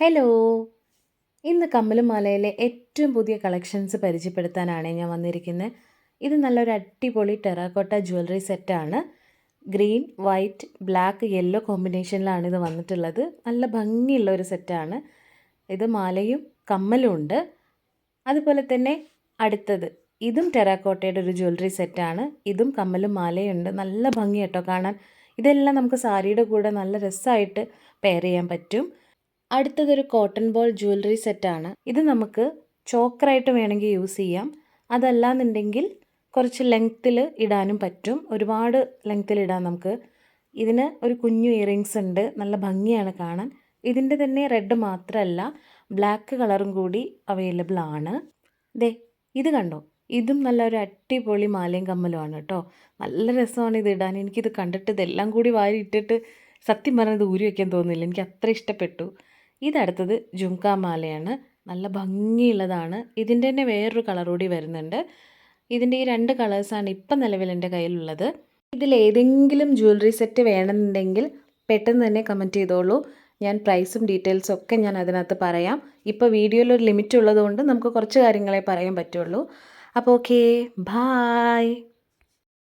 Hello ഇന്ന് കമ്മലും മാലയിലെ ഏറ്റവും പുതിയ കളക്ഷൻസ് പരിചയപ്പെടുത്താനാണ് ഞാൻ വന്നിരിക്കുന്നത്. ഇത് നല്ലൊരു അടിപൊളി ടെറാക്കോട്ട ജ്വല്ലറി സെറ്റാണ് ഗ്രീൻ വൈറ്റ് ബ്ലാക്ക് യെല്ലോ കോമ്പിനേഷനിലാണ് ഇത് വന്നിട്ടുള്ളത്. നല്ല ഭംഗിയുള്ള ഒരു സെറ്റാണ് ഇത് മാലയും കമ്മലും ഉണ്ട്. അതുപോലെ തന്നെ അടുത്തത് ഇതും ടെറാക്കോട്ടയുടെ ഒരു ജ്വല്ലറി സെറ്റാണ് ഇതും കമ്മലും മാലയും ഉണ്ട്. നല്ല ഭംഗി കേട്ടോ കാണാൻ. ഇതെല്ലാം നമുക്ക് സാരിയുടെ കൂടെ നല്ല രസമായിട്ട് പെയർ ചെയ്യാൻ പറ്റും. അടുത്തതൊരു കോട്ടൺ ബോൾ ജ്വല്ലറി സെറ്റാണ് ഇത് നമുക്ക് ചോക്കറായിട്ട് വേണമെങ്കിൽ യൂസ് ചെയ്യാം. അതല്ലാന്നുണ്ടെങ്കിൽ കുറച്ച് ലെങ്ത്തിൽ ഇടാനും പറ്റും. ഒരുപാട് ലെങ്ത്തിൽ ഇടാം നമുക്ക് ഇതിന് ഒരു കുഞ്ഞു ഇയറിങ്സ് ഉണ്ട്. നല്ല ഭംഗിയാണ് കാണാൻ. ഇതിന്റെ തന്നെ റെഡ് മാത്രമല്ല ബ്ലാക്ക് കളറും കൂടി അവൈലബിൾ ആണ്. ദേ ഇത് കണ്ടോ? ഇതും നല്ലൊരു അടിപൊളി മാലയും കമ്മലുമാണ് കേട്ടോ. നല്ല രസമാണ് ഇത് ഇടാൻ. എനിക്കിത് കണ്ടിട്ട് ഇതെല്ലാം കൂടി വാരി ഇട്ടിട്ട് സത്യം പറഞ്ഞത് ഊരി വയ്ക്കാൻ തോന്നുന്നില്ല. എനിക്ക് അത്ര ഇഷ്ടപ്പെട്ടു. ഇതടുത്തത് ജുംക്ക മാലയാണ് നല്ല ഭംഗിയുള്ളതാണ്. ഇതിന്റെ തന്നെ വേറൊരു കളർ കൂടി വരുന്നുണ്ട്. ഇതിന്റെ ഈ രണ്ട് കളേഴ്സാണ് ഇപ്പം നിലവിൽ എന്റെ കയ്യിലുള്ളത്. ഇതിൽ ഏതെങ്കിലും ജ്വല്ലറി സെറ്റ് വേണമെന്നുണ്ടെങ്കിൽ പെട്ടെന്ന് തന്നെ കമന്റ് ചെയ്തോളൂ. ഞാൻ പ്രൈസും ഡീറ്റെയിൽസും ഒക്കെ ഞാൻ അതിനകത്ത് പറയാം. ഇപ്പോൾ വീഡിയോയിൽ ഒരു ലിമിറ്റ് ഉള്ളതുകൊണ്ട് നമുക്ക് കുറച്ച് കാര്യങ്ങളെ പറയാൻ പറ്റുള്ളൂ. അപ്പോൾ ഓക്കേ ബായ്